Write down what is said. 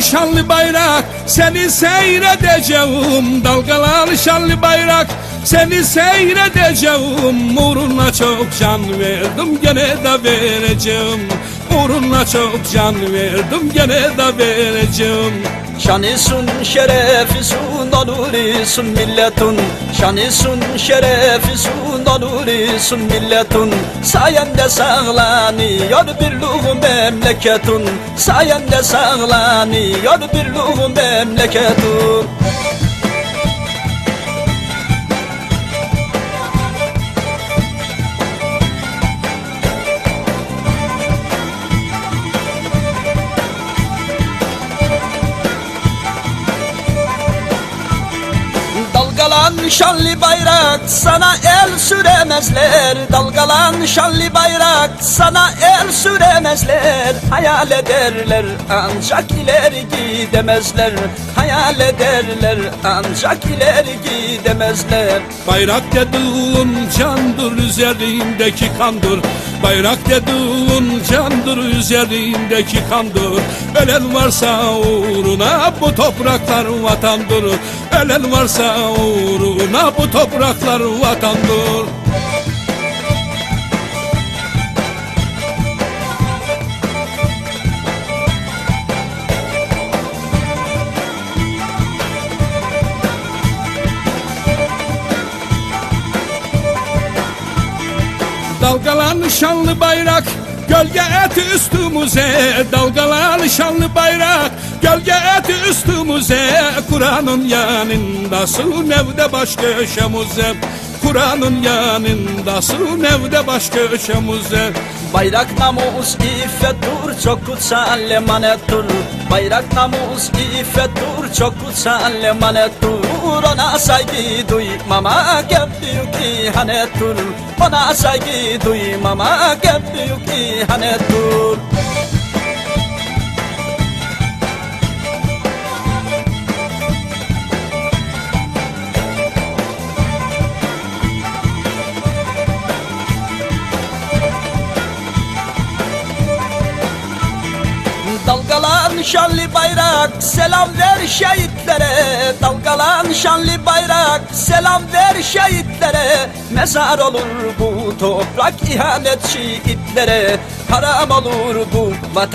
şanlı bayrak seni seyredeceğim. Dalgalan şanlı bayrak seni seyredeceğim. Uğruna çok can verdim gene de vereceğim. Uğruna çok can verdim gene de vereceğim Şanisun şerefisun onurisun milletun. Şanisun şerefisun onurisun milletun. Sayende sağlanıyor birluğu memleketun. Sayende sağlanıyor birluğu memleketun Dalgalan şanlı bayrak sana el süremezler. Dalgalan şanlı bayrak sana el süremezler Hayal ederler ancak ileri gidemezler. Hayal ederler ancak ileri gidemezler. Bayrak dediğin candır üzerindeki kandır. Bayrak dediğin candır üzerindeki kandır. Ölen varsa uğruna bu topraklar vatandır. Ölen varsa uğruna bu topraklar vatandır Dalgalan şanlı bayrak Gölge et üstümüze. Dalgalan şanlı bayrak Gölge et üstümüze. Kur'an'ın yanındasın evde baş köşemize. Kur'an'ın yanındasın evde baş köşemize. Bayrak namus iffettur çok kutsal emanettur Bayrak namus iffettur çok kutsal emanettur Ona saygı duymama en büyük ihanettur Ona saygı duymama en büyük ihanettur Dalgalan şanlı bayrak selam ver şehitlere. Dalgalan şanlı bayrak selam ver şehitlere. Mezar olur bu toprak ihanetçi itlere Haram olur bu vatan